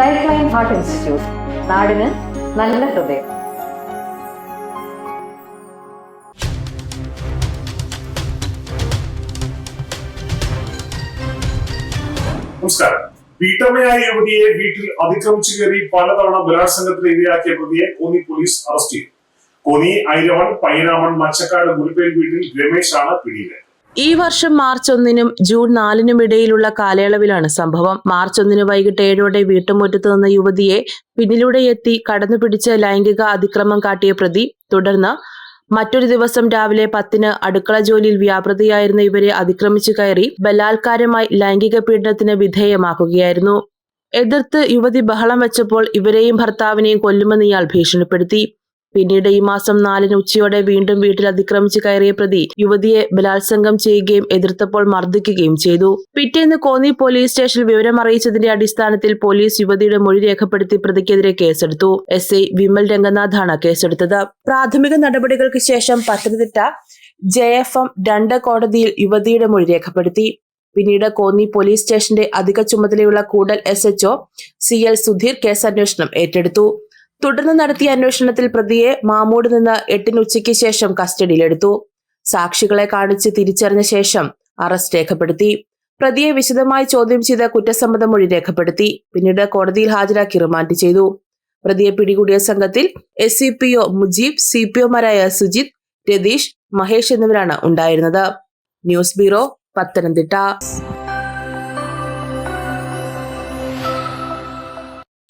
Life line heart institute നാടിന് നല്ല ഹൃദയം. നമസ്കാരം. വീട്ടമ്മയായ യുവതിയെ വീട്ടിൽ അതിക്രമിച്ചു കയറി പലതവണ ബലാത്സംഗത്തിന് ഇരയാക്കിയ പ്രതിയെ കോന്നി പോലീസ് അറസ്റ്റ് ചെയ്തു. കോന്നി ഐരവൺ പയ്യനാമൺ മച്ചക്കാട് ഗുരുപ്പേൽ വീട്ടിൽ രമേശാണ് പിടിയിലായത്. ഈ വർഷം മാർച്ച് ഒന്നിനും ജൂൺ നാലിനും ഇടയിലുള്ള കാലയളവിലാണ് സംഭവം. മാർച്ച് ഒന്നിന് വൈകിട്ട് ഏഴോടെ വീട്ടുമുറ്റത്ത് നിന്ന യുവതിയെ പിന്നിലൂടെ എത്തി കടന്നു പിടിച്ച് ലൈംഗിക അതിക്രമം കാട്ടിയ പ്രതി. തുടർന്ന് മറ്റൊരു ദിവസം രാവിലെ പത്തിന് അടുക്കള ജോലിയിൽ വ്യാപൃതിയായിരുന്ന ഇവരെ അതിക്രമിച്ചു കയറി ബലാത്കാരമായി ലൈംഗിക പീഡനത്തിന് വിധേയമാക്കുകയായിരുന്നു. എതിർത്ത് യുവതി ബഹളം വെച്ചപ്പോൾ ഇവരെയും ഭർത്താവിനെയും കൊല്ലുമെന്ന് ഇയാൾ ഭീഷണിപ്പെടുത്തി. പിന്നീട് ഈ മാസം നാലിന് ഉച്ചയോടെ വീണ്ടും വീട്ടിൽ അതിക്രമിച്ച് കയറിയ പ്രതി യുവതിയെ ബലാത്സംഗം ചെയ്യുകയും എതിർത്തപ്പോൾ മർദ്ദിക്കുകയും ചെയ്തു. പിറ്റേന്ന് കോന്നി പോലീസ് സ്റ്റേഷനിൽ വിവരം അറിയിച്ചതിന്റെ അടിസ്ഥാനത്തിൽ പോലീസ് യുവതിയുടെ മൊഴി രേഖപ്പെടുത്തി പ്രതിക്കെതിരെ കേസെടുത്തു. എസ് ഐ വിമൽ രംഗനാഥാണ് കേസെടുത്തത്. പ്രാഥമിക നടപടികൾക്ക് ശേഷം പത്തനംതിട്ട ജെ എഫ് എം രണ്ട് കോടതിയിൽ യുവതിയുടെ മൊഴി രേഖപ്പെടുത്തി. പിന്നീട് കോന്നി പോലീസ് സ്റ്റേഷന്റെ അധിക ചുമതലയുള്ള Koodal S HO C L Sudheer കേസന്വേഷണം ഏറ്റെടുത്തു. തുടർന്ന് നടത്തിയ അന്വേഷണത്തിൽ പ്രതിയെ മാമൂട് നിന്ന് എട്ടിന് ഉച്ചയ്ക്ക് ശേഷം കസ്റ്റഡിയിലെടുത്തു. സാക്ഷികളെ കാണിച്ച് തിരിച്ചറിഞ്ഞ ശേഷം അറസ്റ്റ് രേഖപ്പെടുത്തി. പ്രതിയെ വിശദമായി ചോദ്യം ചെയ്ത കുറ്റസമ്മത മൊഴി രേഖപ്പെടുത്തി. പിന്നീട് കോടതിയിൽ ഹാജരാക്കി റിമാൻഡ് ചെയ്തു. പ്രതിയെ പിടികൂടിയ സംഘത്തിൽ S C P O Mujeeb C P ഒമാരായ Sujith Ratheesh Mahesh എന്നിവരാണ് ഉണ്ടായിരുന്നത്. News bureau Pathanamthitta.